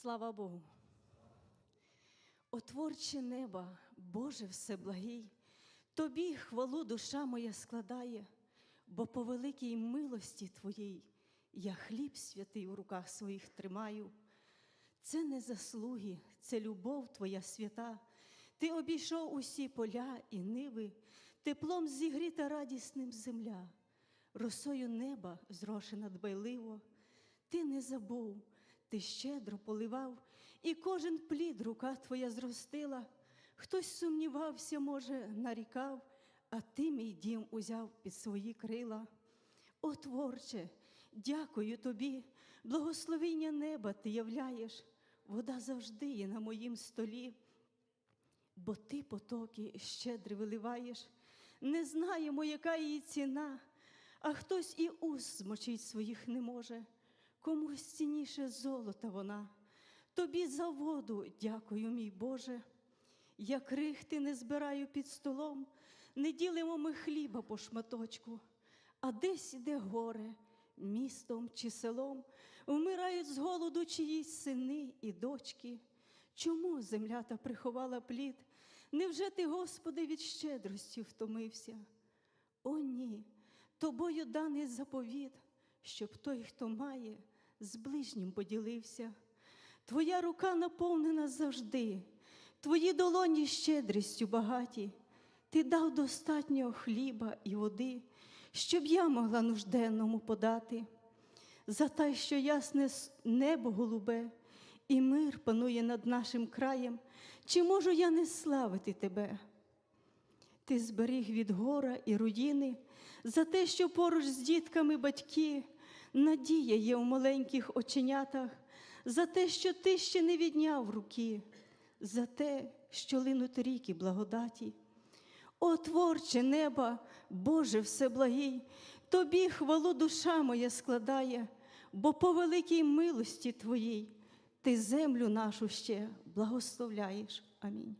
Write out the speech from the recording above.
Слава Богу. Отворче неба, Боже всеблагий, Тобі хвалу душа моя складає, бо по великій милості Твоїй я хліб святий у руках своїх тримаю. Це не заслуги, це любов Твоя свята. Ти обійшов усі поля і ниви, теплом зігріта радісним земля, росою неба зрошена дбайливо. Ти не забув, ти щедро поливав, і кожен плід рука твоя зростила. Хтось сумнівався, може, нарікав, а ти мій дім узяв під свої крила. О, творче, дякую тобі, благословіння неба ти являєш, вода завжди є на моїм столі, бо ти потоки щедро виливаєш. Не знаємо, яка її ціна, а хтось і уст змочить своїх не може, комусь цінніше золота вона. Тобі за воду дякую, мій Боже. Я крихти не збираю під столом, не ділимо ми хліба по шматочку, а десь іде горе, містом чи селом, вмирають з голоду чиїсь сини і дочки. Чому земля та приховала плід? Невже ти, Господи, від щедрості втомився? О, ні, тобою даний заповіт, щоб той, хто має, з ближнім поділився. Твоя рука наповнена завжди, твої долоні щедрістю багаті. Ти дав достатньо хліба і води, щоб я могла нужденному подати. За те, що ясне небо голубе, і мир панує над нашим краєм, чи можу я не славити тебе? Ти зберіг від гора і руїни за те, що поруч з дітками батьки, надія є в маленьких оченятах, за те, що ти ще не відняв руки, за те, що линуть ріки благодаті. О, творче неба, Боже всеблагий, тобі хвалу душа моя складає, бо по великій милості Твоїй ти землю нашу ще благословляєш. Амінь.